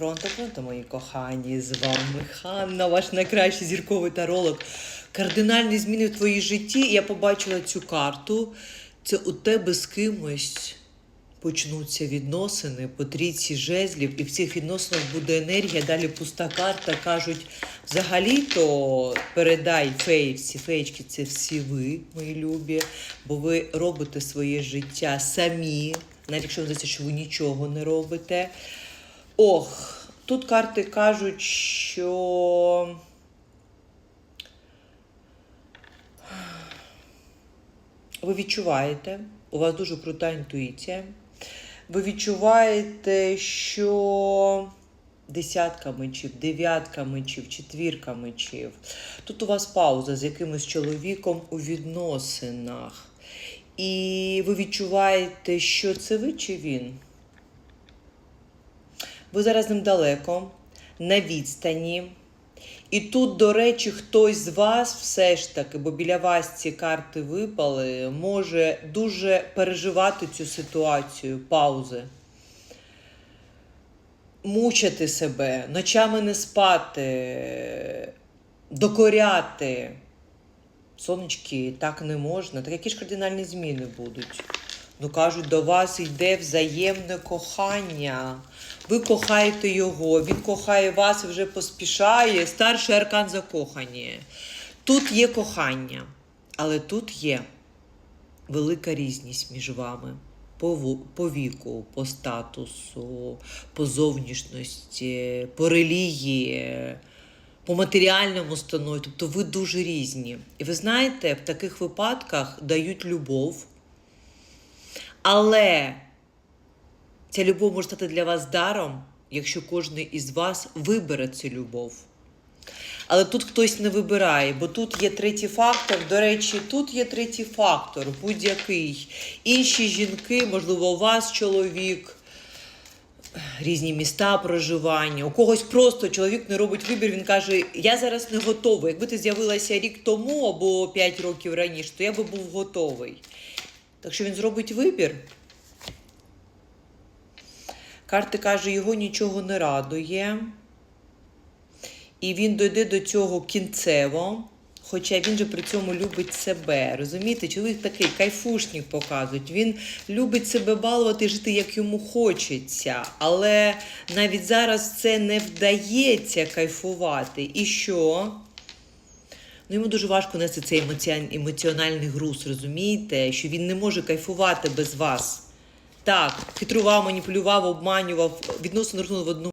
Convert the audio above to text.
Пронто, пронто, мої кохані, з вами Ханна, ваш найкращий зірковий таролог. Кардинальні зміни в твоїй житті. Я побачила цю карту. Це у тебе з кимось почнуться відносини по трійці жезлів, і в цих відносинах буде енергія. Далі пуста карта. Кажуть, взагалі-то передай феївці, феєчки це всі ви, мої любі, бо ви робите своє життя самі, навіть якщо здається, що ви нічого не робите. Ох, тут карти кажуть, що. Ви відчуваєте, у вас дуже крута інтуїція. Ви відчуваєте, що десятка мечів, дев'ятка мечів, четвірка мечів. Тут у вас пауза з якимось чоловіком у відносинах. І ви відчуваєте, що це ви чи він? Ви зараз ним далеко, на відстані. І тут, до речі, хтось з вас все ж таки, бо біля вас ці карти випали, може дуже переживати цю ситуацію, паузи. Мучити себе, ночами не спати, докоряти. Сонечки, так не можна. Так які ж кардинальні зміни будуть? Ну кажуть, до вас йде взаємне кохання. Ви кохаєте його, він кохає вас і вже поспішає. Старший аркан закохані. Тут є кохання, але тут є велика різність між вами. По, віку, по статусу, по зовнішності, по релігії, по матеріальному станові. Тобто ви дуже різні. І ви знаєте, в таких випадках дають любов. Але ця любов може стати для вас даром, якщо кожен із вас вибере цю любов. Але тут хтось не вибирає, бо тут є третій фактор. До речі, тут є третій фактор, будь-який. Інші жінки, можливо, у вас чоловік, різні міста проживання. У когось просто чоловік не робить вибір, він каже: Я зараз не готовий. Якби ти з'явилася рік тому або 5 років раніше, то я би був готовий. Так що він зробить вибір. Карти каже, його нічого не радує. І він дойде до цього кінцево. Хоча він же при цьому любить себе. Розумієте, чоловік такий кайфушник показують. Він любить себе балувати жити, як йому хочеться. Але навіть зараз це не вдається кайфувати. І що? Ну, йому дуже важко нести цей емоціональний груз, розумієте? Що він не може кайфувати без вас. Так, хитрував, маніпулював, обманював, відносно рахунок в одну